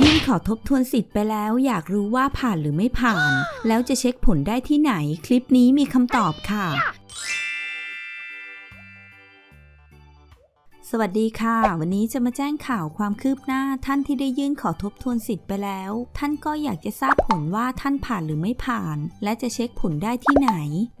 ยื่นขอทบทวนสิทธิ์ไปแล้ว อยากรู้ว่าผ่านหรือไม่ผ่าน แล้วจะเช็คผลได้ที่ไหน คลิปนี้มีคำตอบค่ะ วัสดีค่ะ วันนี้จะมาแจ้งข่าวความคืบหน้า ท่านที่ได้ยื่นขอทบทวนสิทธิ์ไปแล้ว ท่านก็อยากจะทราบผลว่าท่านผ่านหรือไม่ผ่าน และจะเช็คผลได้ที่ไหน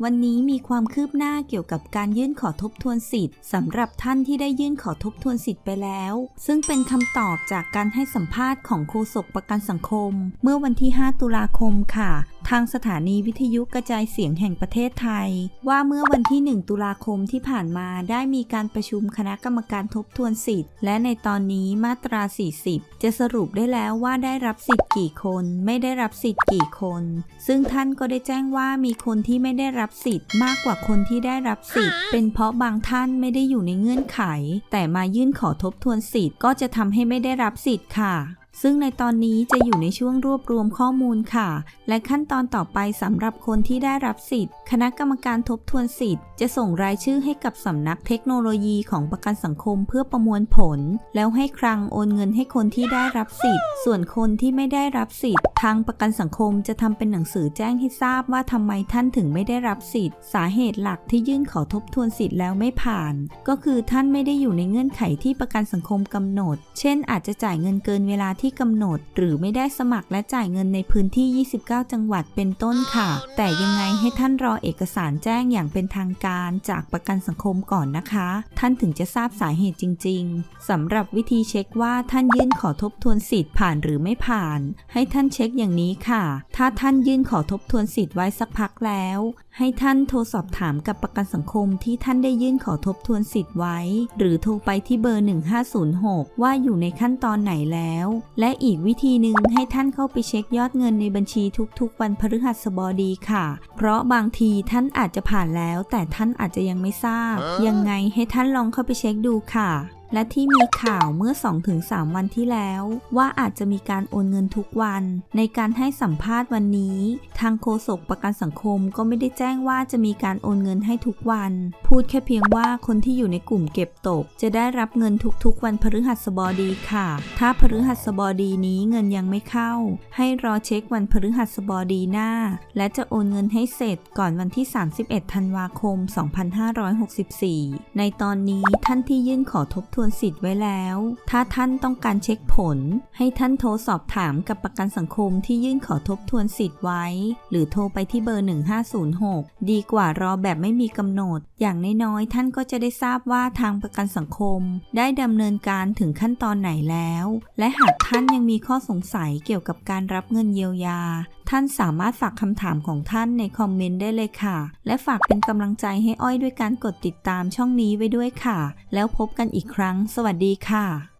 วันนี้มีความคืบหน้าเกี่ยวกับการยื่นขอทบทวนสิทธิ์สำหรับท่านที่ได้ยื่นขอทบทวนสิทธิ์ไปแล้ว ซึ่งเป็นคำตอบจากการให้สัมภาษณ์ของโฆษกประกันสังคม เมื่อวันที่ 5 ตุลาคมค่ะ ทางสถานีวิทยุกระจายเสียงแห่งประเทศไทย ว่าเมื่อวันที่ 1 ตุลาคมที่ผ่านมาได้มีการประชุมคณะกรรมการทบทวนสิทธิ์ และในตอนนี้มาตรา 40 จะสรุปได้แล้วว่าได้รับสิทธิ์กี่คน ไม่ได้รับสิทธิ์กี่คน ซึ่งท่านก็ได้แจ้งว่ามีคนที่ไม่ได้รับสิทธิ์มากกว่าคนที่ได้รับสิทธิ์ เป็นเพราะบางท่านไม่ได้อยู่ในเงื่อนไข แต่มายื่นขอทบทวนสิทธิ์ก็จะทำให้ไม่ได้รับสิทธิ์ค่ะ ซึ่งในตอนนี้จะอยู่ในช่วงรวบรวมข้อมูลค่ะ และขั้นตอนต่อไปสำหรับคนที่ได้รับสิทธิ์ คณะกรรมการทบทวนสิทธิ์ จะส่งรายชื่อให้กับสำนักเทคโนโลยีของประกันสังคมเพื่อประมวลผล แล้วให้คลังโอนเงินให้คนที่ได้รับสิทธิ์ ส่วนคนที่ไม่ได้รับสิทธิ์ ทางประกันสังคมจะทำเป็นหนังสือแจ้งให้ทราบว่าทำไมท่านถึงไม่ได้รับสิทธิ์ สาเหตุหลักที่ยื่นขอทบทวนสิทธิ์แล้วไม่ผ่าน ก็คือท่านไม่ได้อยู่ในเงื่อนไขที่ประกันสังคมกำหนด เช่น อาจจะจ่ายเงินเกินเวลาที่กำหนด หรือไม่ได้สมัครและจ่ายเงินในพื้นที่ 29 จังหวัดเป็นต้นค่ะ แต่ยังไงให้ท่านรอเอกสารแจ้งอย่างเป็นทางการจากประกันสังคมก่อนนะคะ ท่านถึงจะทราบสาเหตุจริง ๆสำหรับวิธีเช็คว่าท่านยื่นขอทบทวนสิทธิ์ผ่านหรือไม่ผ่าน ให้ท่านเช็คอย่างนี้ค่ะ ถ้าท่านยื่นขอทบทวนสิทธิ์ไว้สักพักแล้ว ให้ท่านโทรสอบถามกับประกันสังคมที่ท่านได้ยื่นขอทบทวนสิทธิ์ไว้ หรือโทรไปที่เบอร์ 1506 ว่าอยู่ในขั้นตอนไหนแล้วและอีกวิธีหนึ่งให้ท่านเข้าไปเช็คยอดเงินในบัญชีทุกๆ วันพฤหัสบดีค่ะ เพราะบางทีท่านอาจจะผ่านแล้ว แต่ท่านอาจจะยังไม่ทราบ ยังไงให้ท่านลองเข้าไปเช็คดูค่ะ และที่มีข่าวเมื่อ 2-3 วันที่แล้ว ว่าอาจจะมีการโอนเงินทุกวัน ในการให้สัมภาษณ์วันนี้ ทางโฆษกประกันสังคมก็ไม่ได้แจ้งว่าจะมีการโอนเงินให้ทุกวัน พูดแค่เพียงว่าคนที่อยู่ในกลุ่มเก็บตก จะได้รับเงินทุกๆ วันพฤหัสบดีค่ะ ถ้าพฤหัสบดีนี้เงินยังไม่เข้า ให้รอเช็ควันพฤหัสบดีหน้า และจะโอนเงินให้เสร็จก่อนวันที่ 31 ธันวาคม 2564 ในตอนนี้ท่านที่ยื่นขอทบทวนวนสิทธิ์ไว้แล้ว ถ้าท่านต้องการเช็คผล ให้ท่านโทรสอบถามกับประกันสังคมที่ยื่นขอทบทวนสิทธิ์ไว้ หรือโทรไปที่เบอร์ 1506 ดีกว่ารอแบบไม่มีกำหนด อย่างน้อยๆท่านก็จะได้ทราบว่าทางประกันสังคม ได้ดำเนินการถึงขั้นตอนไหนแล้ว และหากท่านยังมีข้อสงสัยเกี่ยวกับการรับเงินเยียวยาท่านสามารถฝากคำถามของท่านในคอมเมนต์ได้เลยค่ะ และฝากเป็นกำลังใจให้อ้อยด้วยการกดติดตามช่องนี้ไว้ด้วยค่ะ แล้วพบกันอีกครั้ง สวัสดีค่ะ